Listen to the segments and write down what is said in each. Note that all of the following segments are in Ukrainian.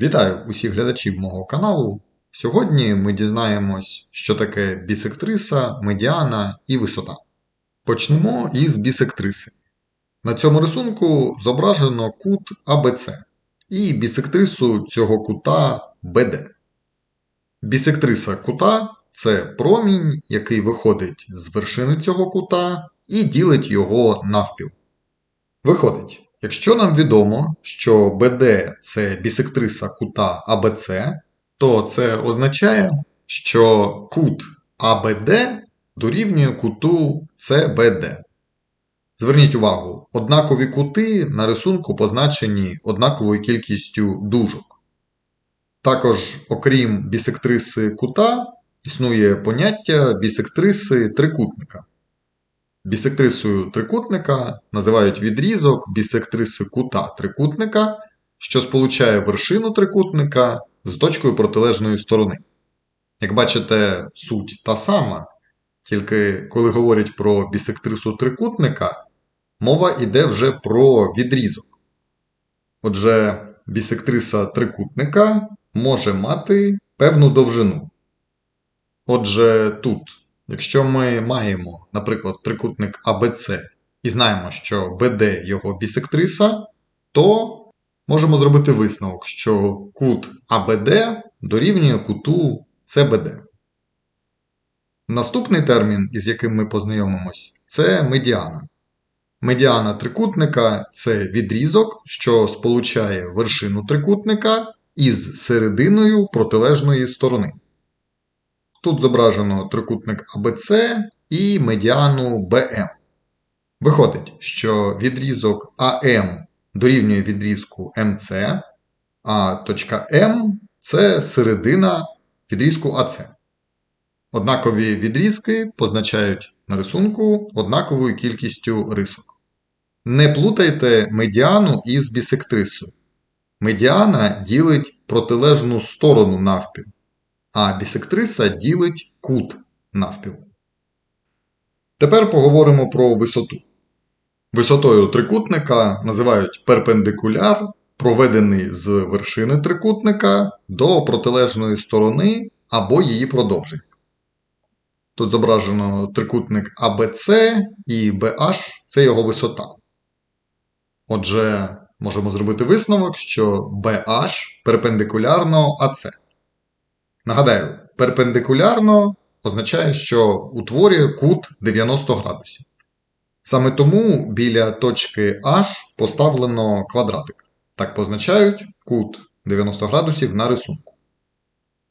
Вітаю усіх глядачів мого каналу. Сьогодні ми дізнаємось, що таке бісектриса, медіана і висота. Почнемо із бісектриси. На цьому рисунку зображено кут АБЦ і бісектрису цього кута БД. Бісектриса кута це промінь, який виходить з вершини цього кута і ділить його навпіл. Виходить, якщо нам відомо, що BD це бісектриса кута АБЦ, то це означає, що кут АБД дорівнює куту CBD. Зверніть увагу, однакові кути на рисунку позначені однаковою кількістю дужок. Також, окрім бісектриси кута, існує поняття бісектриси трикутника. Бісектрисою трикутника називають відрізок бісектриси кута трикутника, що сполучає вершину трикутника з точкою протилежної сторони. Як бачите, суть та сама, тільки коли говорять про бісектрису трикутника, мова йде вже про відрізок. Отже, бісектриса трикутника може мати певну довжину. Отже, тут. Якщо ми маємо, наприклад, трикутник АБЦ і знаємо, що БД його бісектриса, то можемо зробити висновок, що кут АБД дорівнює куту СБД. Наступний термін, із яким ми познайомимось, це медіана. Медіана трикутника це відрізок, що сполучає вершину трикутника із серединою протилежної сторони. Тут зображено трикутник АБЦ і медіану БМ. Виходить, що відрізок АМ дорівнює відрізку МЦ, а точка М це середина відрізку АЦ. Однакові відрізки позначають на рисунку однаковою кількістю рисок. Не плутайте медіану із бісектрисою. Медіана ділить протилежну сторону навпіл а бісектриса ділить кут навпіл. Тепер поговоримо про висоту. Висотою трикутника називають перпендикуляр, проведений з вершини трикутника до протилежної сторони або її продовження. Тут зображено трикутник ABC і BH це його висота. Отже, можемо зробити висновок, що BH перпендикулярно AC. Нагадаю, перпендикулярно означає, що утворює кут 90 градусів. Саме тому біля точки H поставлено квадратик. Так позначають кут 90 градусів на рисунку.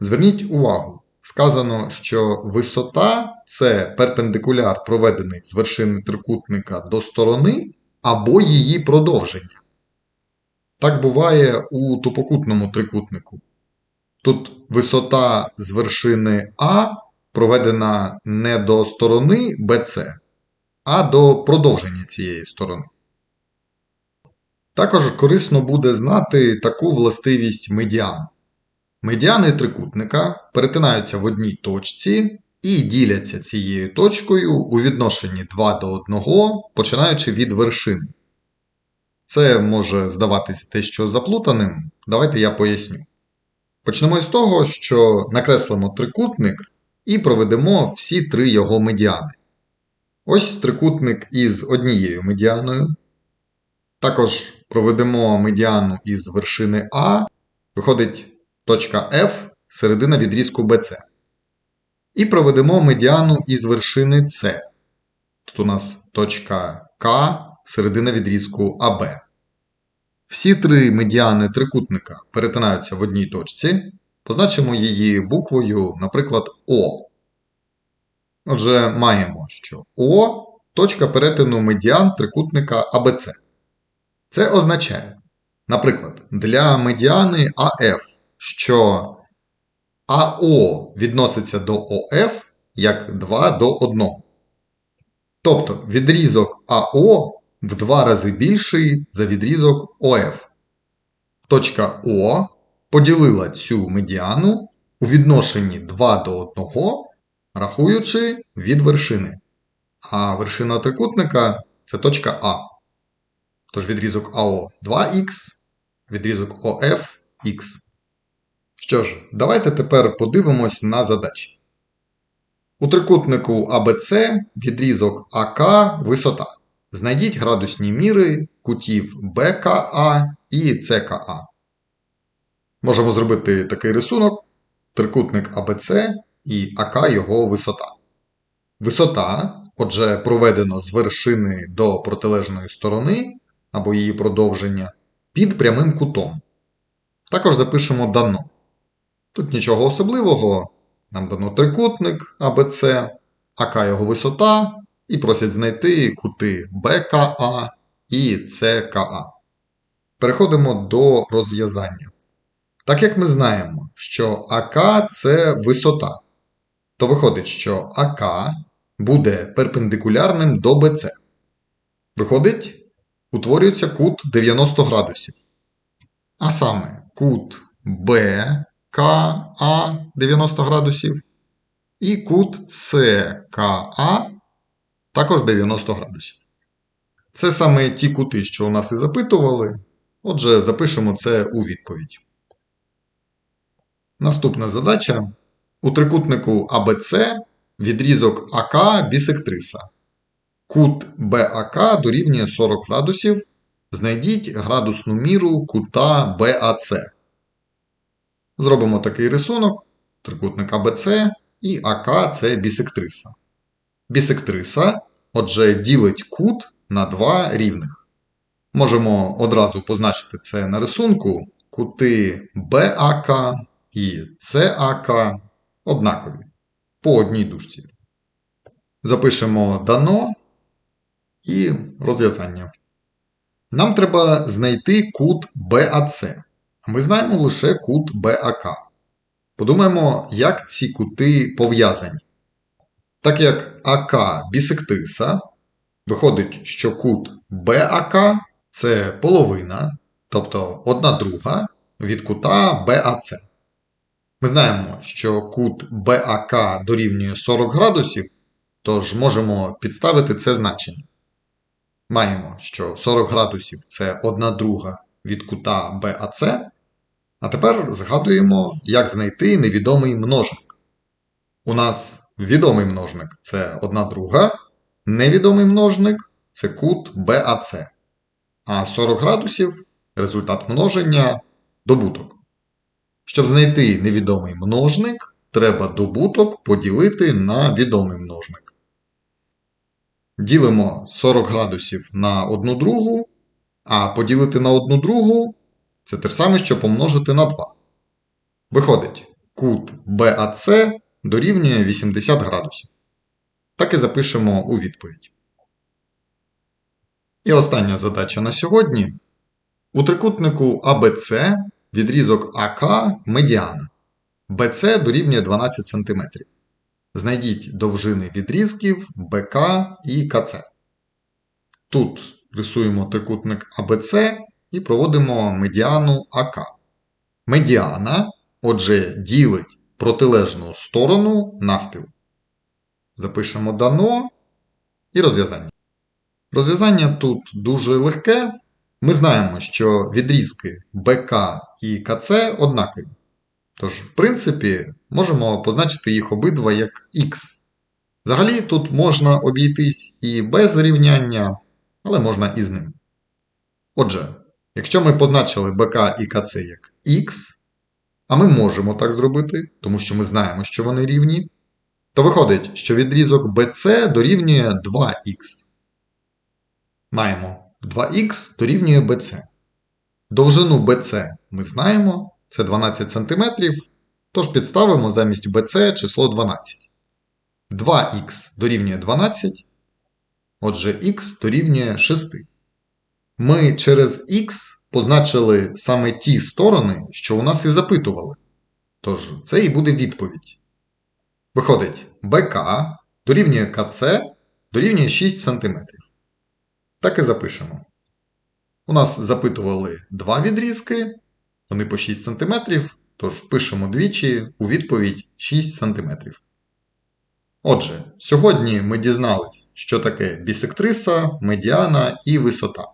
Зверніть увагу, сказано, що висота це перпендикуляр, проведений з вершини трикутника до сторони або її продовження. Так буває у тупокутному трикутнику. Тут висота з вершини А проведена не до сторони BC, а до продовження цієї сторони. Також корисно буде знати таку властивість медіан. Медіани трикутника перетинаються в одній точці і діляться цією точкою у відношенні 2 до 1, починаючи від вершини. Це може здаватись дещо заплутаним. Давайте я поясню. Почнемо з того, що накреслимо трикутник і проведемо всі три його медіани. Ось трикутник із однією медіаною. Також проведемо медіану із вершини А, виходить точка F, середина відрізку BC. І проведемо медіану із вершини С. Тут у нас точка К, середина відрізку АБ. Всі три медіани трикутника перетинаються в одній точці. Позначимо її буквою, наприклад, О. Отже, маємо, що О точка перетину медіан трикутника АБЦ. Це означає, наприклад, для медіани АФ, що АО відноситься до ОФ як 2 до 1. Тобто відрізок АО в два рази більший за відрізок ОФ. Точка О поділила цю медіану у відношенні 2 до 1, рахуючи від вершини. А вершина трикутника це точка А. Тож відрізок АО 2х, відрізок ОФ х. Що ж, давайте тепер подивимось на задачі. У трикутнику ABC відрізок АК висота. Знайдіть градусні міри кутів БКА і ЦКА. Можемо зробити такий рисунок: трикутник ABC і АК його висота. Висота, отже, проведено з вершини до протилежної сторони або її продовження під прямим кутом. Також запишемо дано. Тут нічого особливого. Нам дано трикутник АБЦ, АК його висота, і просять знайти кути БКА і ЦКА. Переходимо до розв'язання. Так як ми знаємо, що АК це висота, то виходить, що АК буде перпендикулярним до БЦ. Виходить, утворюється кут 90 градусів. А саме кут БКА 90 градусів і кут ЦКА також 90 градусів. Це саме ті кути, що у нас і запитували. Отже, запишемо це у відповідь. Наступна задача. У трикутнику ABC відрізок АК бісектриса. Кут БАК дорівнює 40 градусів. Знайдіть градусну міру кута БАЦ. Зробимо такий рисунок. Трикутник АБЦ і АК це бісектриса. Бісектриса, отже, ділить кут на два рівних. Можемо одразу позначити це на рисунку. Кути БАК і ЦАК однакові по одній дужці. Запишемо дано і розв'язання. Нам треба знайти кут БАЦ. Ми знаємо лише кут БАК. Подумаємо, як ці кути пов'язані. Так як АК бісектриса, виходить, що кут БАК це половина, тобто одна друга від кута БАЦ. Ми знаємо, що кут БАК дорівнює 40 градусів, тож можемо підставити це значення. Маємо, що 40 градусів це 1 друга від кута БАЦ. А тепер згадуємо, як знайти невідомий множник. У нас відомий множник це 1 друга, невідомий множник це кут БАЦ. А 40 градусів результат множення добуток. Щоб знайти невідомий множник, треба добуток поділити на відомий множник. Ділимо 40 градусів на 1 другу, а поділити на 1 другу це те ж саме, що помножити на 2. Виходить, кут BAC дорівнює 80 градусів. Так і запишемо у відповідь. І остання задача на сьогодні. У трикутнику ABC відрізок АК медіана. BC дорівнює 12 см. Знайдіть довжини відрізків БК і КЦ. Тут рисуємо трикутник ABC і проводимо медіану АК. Медіана, отже, ділить протилежну сторону навпіл. Запишемо дано і розв'язання. Розв'язання тут дуже легке. Ми знаємо, що відрізки БК і КЦ однакові. Тож, в принципі, можемо позначити їх обидва як Х. Взагалі, тут можна обійтись і без рівняння, але можна і з ним. Отже, якщо ми позначили БК і КЦ як Х, а ми можемо так зробити, тому що ми знаємо, що вони рівні, то виходить, що відрізок BC дорівнює 2х. Маємо 2х дорівнює BC. Довжину BC ми знаємо, це 12 см, тож підставимо замість BC число 12. 2х дорівнює 12, отже, х дорівнює 6. Ми через х позначили саме ті сторони, що у нас і запитували. Тож це і буде відповідь. Виходить, БК дорівнює КЦ дорівнює 6 см. Так і запишемо. У нас запитували два відрізки, вони по 6 см, тож пишемо двічі у відповідь 6 см. Отже, сьогодні ми дізнались, що таке бісектриса, медіана і висота.